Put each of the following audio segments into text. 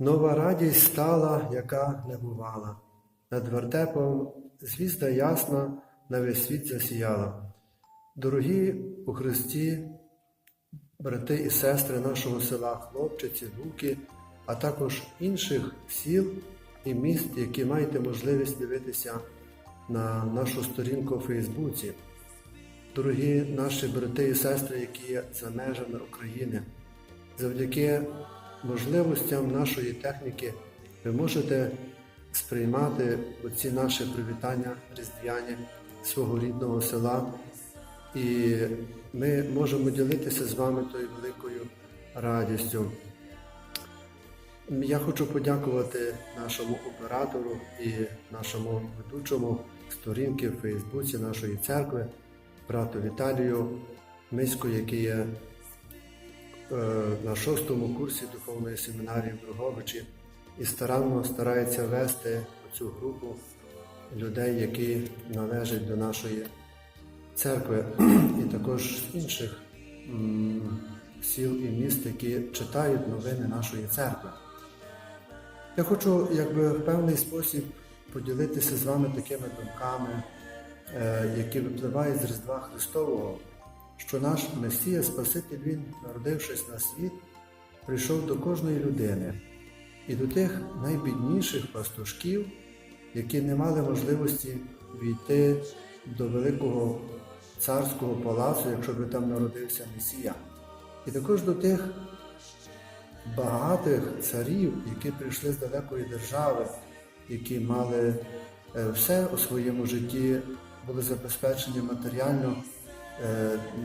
Нова радість стала, яка не бувала. Над вертепом звізда ясна на весь світ засіяла. Дорогі у Христі, брати і сестри нашого села Хлопчиці, Луки, а також інших сіл і міст, які маєте можливість дивитися на нашу сторінку у Фейсбуці. Дорогі наші брати і сестри, які є за межами України, завдяки можливостям нашої техніки ви можете сприймати оці наші привітання різдвяні свого рідного села, і ми можемо ділитися з вами тою великою радістю. Я хочу подякувати нашому оператору і нашому ведучому сторінки в Фейсбуці нашої церкви, брату Віталію Миську, який є на шостому курсі духовної семінарії в Броговичі і старанно старається вести цю групу людей, які належать до нашої церкви, і також з інших сіл і міст, які читають новини нашої церкви. Я хочу якби в певний спосіб поділитися з вами такими думками, е, які випливають з Різдва Христового, що наш Месія Спаситель Він, народившись на світ, прийшов до кожної людини і до тих найбідніших пастушків, які не мали можливості війти до великого царського палацу, якщо би там народився Месія. І також до тих багатих царів, які прийшли з далекої держави, які мали е, все у своєму житті, були забезпечені матеріально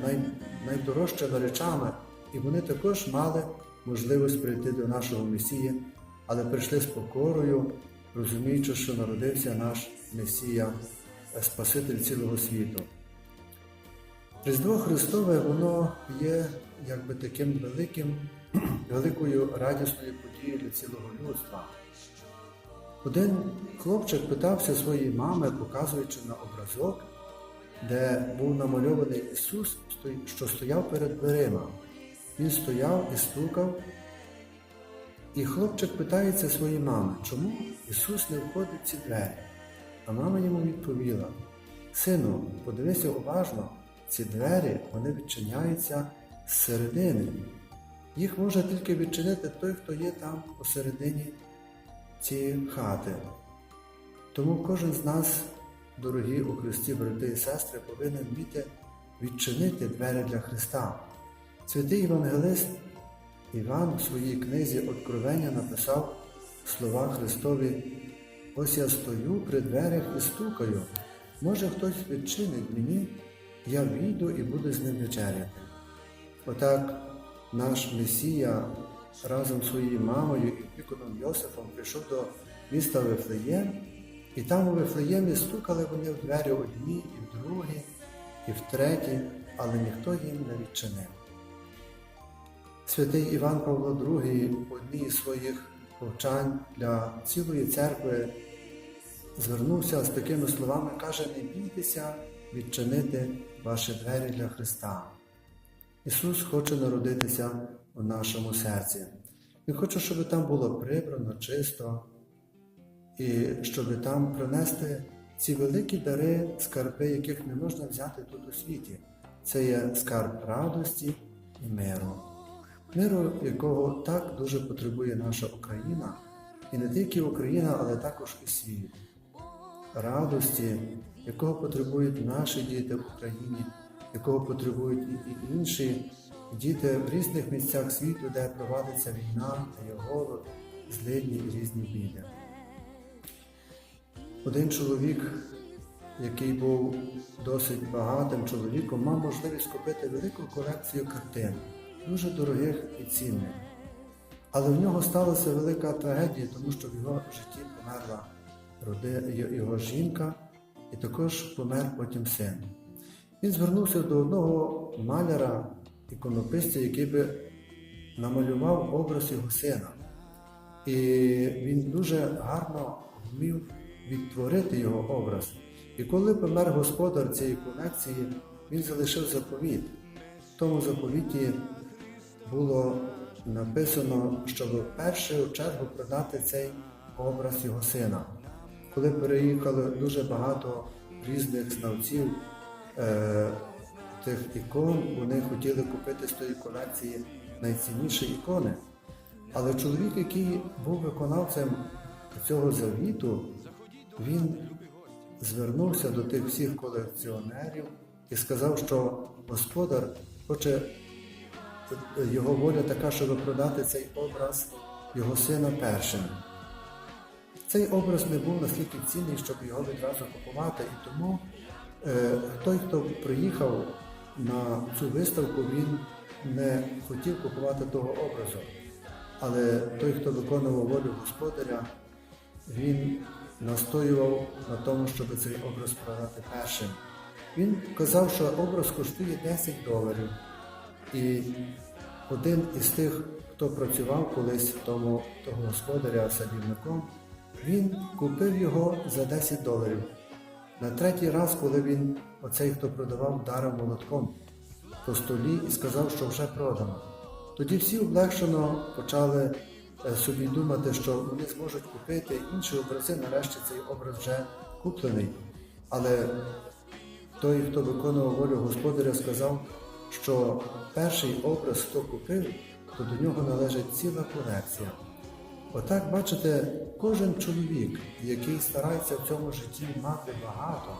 най, найдорожчими речами, і вони також мали можливість прийти до нашого Месії, але прийшли з покорою, розуміючи, що народився наш Месія, е, Спаситель цілого світу. Різдво Христове, воно є якби таким великим, великою радісною подією для цілого людства. Один хлопчик питався своєї мами, показуючи на образок, де був намальований Ісус, що стояв перед дверима. Він стояв і стукав. І хлопчик питається своєї мами, чому Ісус не входить в ці двері? А мама йому відповіла: Сину, подивися уважно, ці двері вони відчиняються зсередини. Їх може тільки відчинити той, хто є там посередині цієї хати. Тому кожен з нас, дорогі у Христі, брати і сестри, повинен вміти відчинити двері для Христа. Святий Євангелист Іван у своїй книзі Откровення написав слова Христові Ось я стою при дверях і стукаю. Може хтось відчинить мені, я війду і буду з ним вечеряти. Отак наш Месія разом з своєю мамою і опікуном Йосифом прийшов до міста Вифлеєм, і там у Вифлеємі стукали вони в двері одні, і в другі, і в треті, але ніхто їм не відчинив. Святий Іван Павло II в одній із своїх повчань для цілої церкви звернувся з такими словами, каже, не бійтеся відчинити ваші двері для Христа. Ісус хоче народитися у нашому серці. Він хоче, щоб там було прибрано, чисто, і щоб там принести ці великі дари, скарби, яких не можна взяти тут у світі. Це є скарб радості і миру. Миру, якого так дуже потребує наша Україна, і не тільки Україна, але також і світ. Радості, якого потребують наші діти в Україні, якого потребують і, інші діти в різних місцях світу, де провадиться війна, голод, злидні і різні біди. Один чоловік, який був досить багатим чоловіком, мав можливість купити велику колекцію картин, дуже дорогих і цінних. Але в нього сталася велика трагедія, тому що в його житті померла його жінка і також помер потім син. Він звернувся до одного маляра, іконописця, який би намалював образ його сина. І він дуже гарно вмів відтворити його образ. І коли помер господар цієї колекції, він залишив заповіт. В тому заповіті було написано, щоб в першу чергу продати цей образ його сина. Коли переїхали дуже багато різних знавців е, тих ікон, вони хотіли купити з тої колекції найцінніші ікони. Але чоловік, який був виконавцем цього завіту, він звернувся до тих всіх колекціонерів і сказав, що господар хоче його воля така, щоб продати цей образ його сина першим. Цей образ не був настільки цінний, щоб його відразу купувати, і тому е, той, хто приїхав на цю виставку, він не хотів купувати того образу. Але той, хто виконував волю господаря, він настоював на тому, щоб цей образ продати першим. Він казав, що образ коштує 10 доларів. І один із тих, хто працював колись тому того господаря садівником, він купив його за 10 доларів. На третій раз, коли він, оцей, хто продавав, вдарив молотком по столі і сказав, що вже продано. Тоді всі облегшено почали собі думати, що вони зможуть купити інші образи, нарешті цей образ вже куплений. Але той, хто виконував волю господаря, сказав, що перший образ, хто купив, то до нього належить ціла колекція. Отак, бачите, кожен чоловік, який старається в цьому житті мати багато,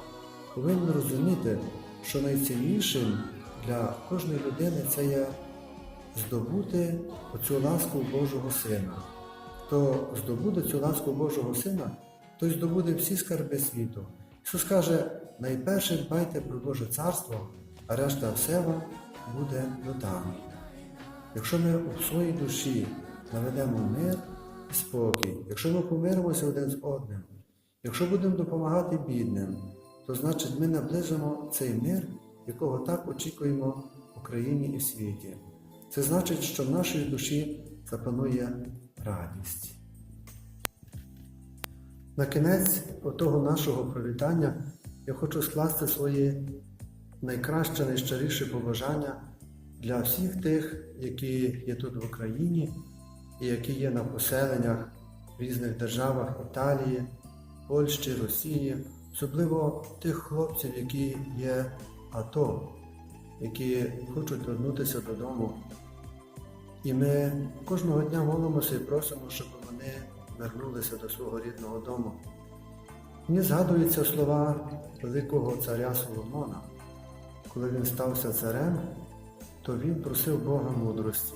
повинен розуміти, що найціннішим для кожної людини це є здобути оцю ласку Божого Сина. Хто здобуде цю ласку Божого Сина, той здобуде всі скарби світу. Ісус каже, найперше дбайте про Боже Царство, а решта все буде додано. Якщо ми у своїй душі наведемо мир і спокій, якщо ми помиримося один з одним, якщо будемо допомагати бідним, то значить ми наближимо цей мир, якого так очікуємо в Україні і в світі. Це значить, що в нашій душі запанує радість. На кінець того нашого привітання я хочу скласти свої найкраще, найщиріше побажання для всіх тих, які є тут в Україні і які є на поселеннях в різних державах Італії, Польщі, Росії, особливо тих хлопців, які є АТО, які хочуть вернутися додому. І ми кожного дня молимося і просимо, щоб вони вернулися до свого рідного дому. Мені згадуються слова великого царя Соломона. Коли він стався царем, то він просив Бога мудрості,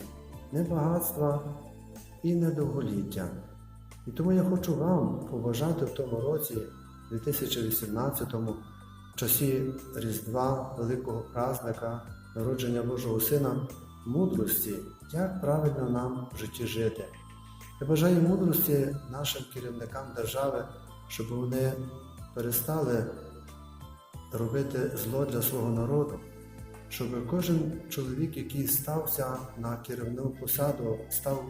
не багатства і не довголіття. І тому я хочу вам побажати в тому році, 2018-му, в часі Різдва, Великого праздника, народження Божого Сина, мудрості, як правильно нам в житті жити. Я бажаю мудрості нашим керівникам держави, щоб вони перестали робити зло для свого народу, щоб кожен чоловік, який стався на керівну посаду, став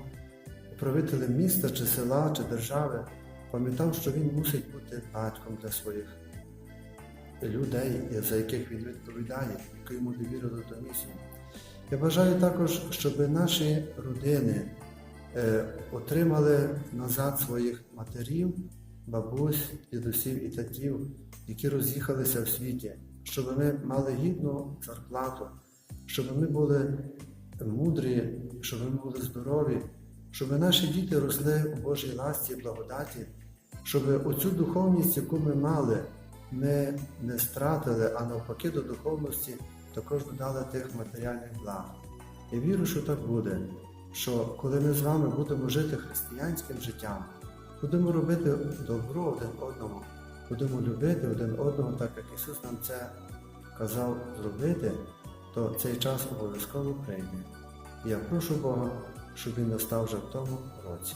управителем міста чи села чи держави, пам'ятав, що він мусить бути батьком для своїх людей, за яких він відповідає, які йому довірили до місію. Я бажаю також, щоб наші родини е, отримали назад своїх матерів, бабусь, дідусів і татів, які роз'їхалися в світі, щоб ми мали гідну зарплату, щоб ми були мудрі, щоб ми були здорові, щоб наші діти росли у Божій ласті і благодаті, щоб оцю духовність, яку ми мали, ми не стратили, а навпаки до духовності також додали тих матеріальних благ. Я вірю, що так буде, що коли ми з вами будемо жити християнським життям, будемо робити добро один одному, будемо любити один одного, так як Ісус нам це казав зробити, то цей час обов'язково прийде. Я прошу Бога, щоб Він настав вже в тому році.